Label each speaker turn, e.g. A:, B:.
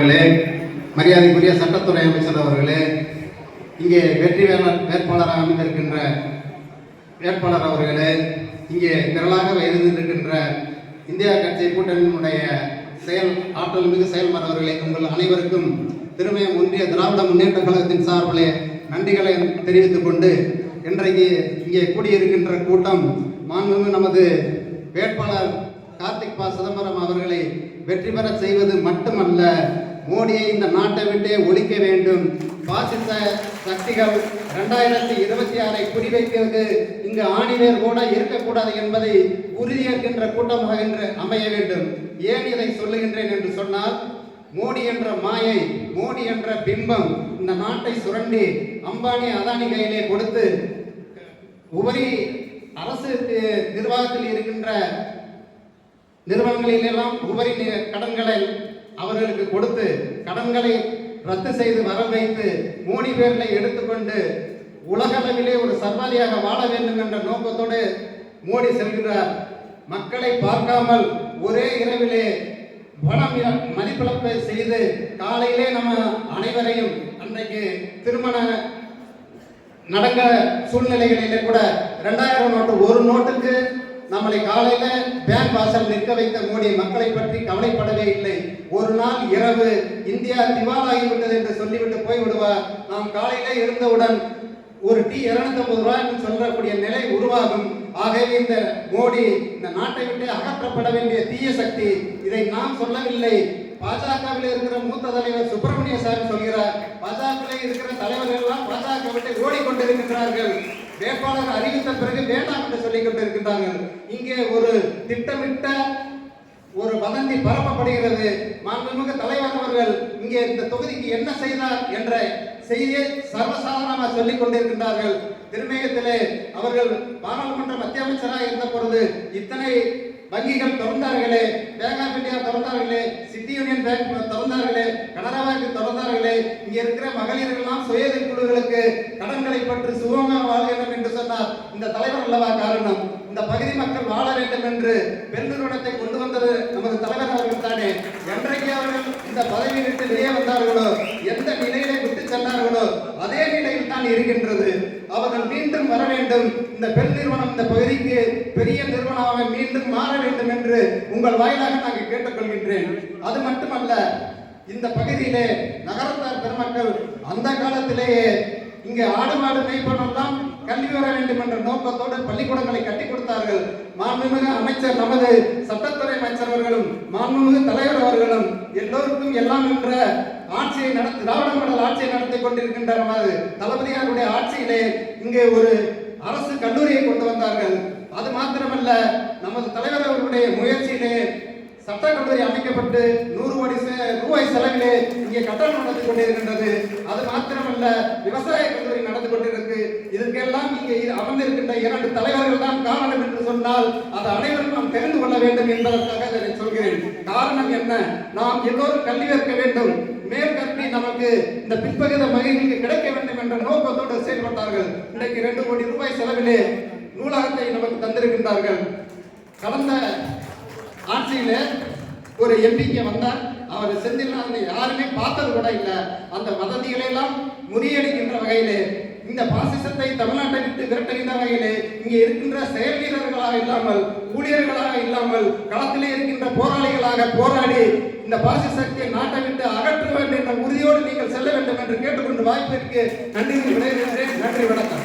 A: அவர்களே மரியாதைக்குரிய சட்டத்துறை அமைச்சர் அவர்களே இங்கே வெற்றி வேளாண் வேட்பாளராக அமைந்திருக்கின்ற வேட்பாளர் அவர்களே இங்கே திரளாக இருந்திருக்கின்ற இந்தியா கட்சி கூட்டணியினுடைய செயல் ஆற்றல் மிகு செயல்மர் அவர்களே உங்கள் அனைவருக்கும் திருமயம் ஒன்றிய திராவிட முன்னேற்ற கழகத்தின் சார்பிலே நன்றிகளை தெரிவித்துக் கொண்டு இன்றைக்கு இங்கே கூடியிருக்கின்ற கூட்டம் மாண்புமிகு நமது வேட்பாளர் கார்த்திக் பா சிதம்பரம் அவர்களை வெற்றி பெற செய்வது மட்டுமல்ல மோடியை இந்த நாட்டை விட்டே ஒழிக்க வேண்டும். பாசிச சக்திகள் ரெண்டாயிரத்தி இருபத்தி ஆறை குறிவைக்கிறது இங்கு ஆணிவேர் கூட இருக்கக்கூடாது என்பதை உறுதியேற்கின்ற கூட்டமாக என்று அமைய வேண்டும். ஏன் இதை சொல்லுகின்றேன் என்று சொன்னால் மோடி என்ற மாயை மோடி என்ற பிம்பம் இந்த நாட்டை சுரண்டி அம்பானி அதானி கையிலே கொடுத்து உபரி அரசு நிர்வாகத்தில் இருக்கின்ற நிறுவனங்களிலெல்லாம் உபரி கடன்களை அவர்களுக்கு கொடுத்து கடன்களை ரத்து செய்து வர வைத்து மோடி பேர்களை எடுத்துக்கொண்டு உலகளவிலே ஒரு சர்வாதியாக வாழ வேண்டும் என்ற நோக்கத்தோடு மோடி செல்கிறார் மக்களை பார்க்காமல் ஒரே இரவிலே பணம் மதிப்பிழப்பை செய்து காலையிலே நம்ம அனைவரையும் அன்றைக்கு திருமண நடக்க சூழ்நிலைகளிலே கூட ரெண்டாயிரம் நோட்டு ஒரு நோட்டுக்கு நம்மளை காலையில பேங்க் வாசல் நிற்க வைத்த மோடி மக்களை பற்றி கவலைப்படவே இல்லை. ஒரு நாள் இரவு இந்தியா திவாலாகிவிட்டது என்று சொல்லிவிட்டு போய்விடுவார். நாம் காலையில இருந்தவுடன் ஒரு டீ இருநூத்தம்பது ரூபாய் என்று சொல்லக்கூடிய நிலை உருவாகும். ஆகவே இந்த மோடி இந்த நாட்டை விட்டு அகற்றப்பட வேண்டிய தீய சக்தி இதை நாம் சொல்லவில்லை. பாஜகவில் இருக்கிற மூத்த தலைவர் சுப்பிரமணிய சாமி சொல்கிறார் பாஜகவில் இருக்கிற தலைவர்கள் எல்லாம் பாஜக விட்டு ஓடிக்கொண்டிருக்கிறார்கள். வேட்பாளர் அறிவித்த பிறகு வேண்டாம் என்று சொல்லிக் கொண்டிருக்கின்றார்கள். இங்கே ஒரு திட்டமிட்ட ஒரு வதந்தி பரப்பப்படுகிறது. மாண்புமிகு தலைவர் அவர்கள் இங்கே இந்த தொகுதிக்கு என்ன செய்தார் என்ற செய்தியை சர்வசாதாரணமாக சொல்லிக் கொண்டிருக்கின்றார்கள். திருமேகத்திலே அவர்கள் பாராளுமன்ற மத்திய அமைச்சராக இருந்த பொழுது இத்தனை வங்கிகள் திறந்தார்களே பேங்க் ஆஃப் இந்தியா திறந்தார்களே சிட்டி யூனியன் பேங்க் திறந்தார்களே கனரா பேங்க் திறந்தார்களே இங்கே இருக்கிற மகளிர் எல்லாம் சுயேதை குழுக்களுக்கு கடன்களை பற்றி சுகமாக வாழ சொன்னார் இந்த தலைவர் அல்லவா காரணம்? இந்த பகுதி மக்கள் வாழ வேண்டும் என்று பெண் நிறுவனத்தை கொண்டு வந்தது நமது தலைவர் அவர்கள் தானே. என்றைக்கு அவர்கள் இந்த பதவி விட்டு வெளியே வந்தார்களோ எந்த நிலையிலே விட்டு சென்றார்களோ அதே நிலையில் தான் இருக்கின்றது. அவர்கள் மீண்டும் வர வேண்டும். இந்த பெண் நிறுவனம் இந்த பகுதிக்கு பெரிய நிறுவனமாக மீண்டும் மாற வேண்டும் என்று உங்கள் வாயிலாக நாங்கள் கேட்டுக்கொள்கின்றேன். அது மட்டுமல்ல இந்த பகுதியிலே நகரத்தார் பெருமக்கள் அந்த காலத்திலேயே இங்கே ஆடு மாடு மேய்ப்பனெல்லாம் கல்வி வர வேண்டும் என்ற நோக்கத்தோடு பள்ளிக்கூடங்களை கட்டி கொடுத்தார்கள். மாண்புமிகு அமைச்சர் நமது சட்டத்துறை அமைச்சர் அவர்களும் மாண்புமிகு தலைவர் அவர்களும் எல்லோருக்கும் எல்லாம் என்ற ஆட்சியை நடத்தி திராவிட மண்டல ஆட்சியை நடத்தி கொண்டிருக்கின்ற நமது தளபதியாருடைய ஆட்சியிலே இங்கே ஒரு அரசு கல்லூரியை கொண்டு வந்தார்கள். அது மாத்திரமல்ல நமது தலைவர் அவர்களுடைய முயற்சியிலே சட்ட கல்லூரி அமைக்கப்பட்டு நூறு கோடி செ- ரூபாய் செலவிலே இங்கே கட்டணம் நடந்து கொண்டிருக்கின்றது. அது மாத்திரமல்ல விவசாய கல்லூரி நடந்து கொண்டிருக்கு. இதற்கெல்லாம் இங்கே அமர்ந்திருக்கின்ற இரண்டு தலைவர்கள் தான் காரணம் என்று சொன்னால் அது அனைவரும் நாம் தெரிந்து கொள்ள வேண்டும் என்பதற்காக இதை சொல்கிறேன். காரணம் என்ன? நாம் எல்லோரும் கல்வி கற்க வேண்டும். மேற்கல்வி நமக்கு இந்த பிற்பகுத மகிழ்ச்சிக்கு கிடைக்க வேண்டும் என்ற நோக்கத்தோடு செயல்பட்டார்கள். இன்றைக்கு இரண்டு கோடி ரூபாய் செலவிலே நூலகத்தை நமக்கு தந்திருக்கின்றார்கள். கடந்த ஆட்சியில ஒரு எம்பிக்கு வந்தார். அவர் செந்தில்நாதனை யாருமே பார்த்தது கூட இல்லை. அந்த வதந்திகளை எல்லாம் முறியடிக்கின்ற வகையிலே இந்த பாசிசத்தை தமிழ்நாட்டை விட்டு விரட்டறிந்த வகையிலே இங்கே இருக்கின்ற செயல் வீரர்களாக இல்லாமல் ஊழியர்களாக இல்லாமல் களத்திலே இருக்கின்ற போராளிகளாக போராடி இந்த பாசிசத்தை நாட்டை விட்டு அகற்ற வேண்டும் என்ற உறுதியோடு நீங்கள் செல்ல வேண்டும் என்று கேட்டுக்கொண்டு வாய்ப்பிற்கு நன்றி விடைபெறுகிறேன். நன்றி வணக்கம்.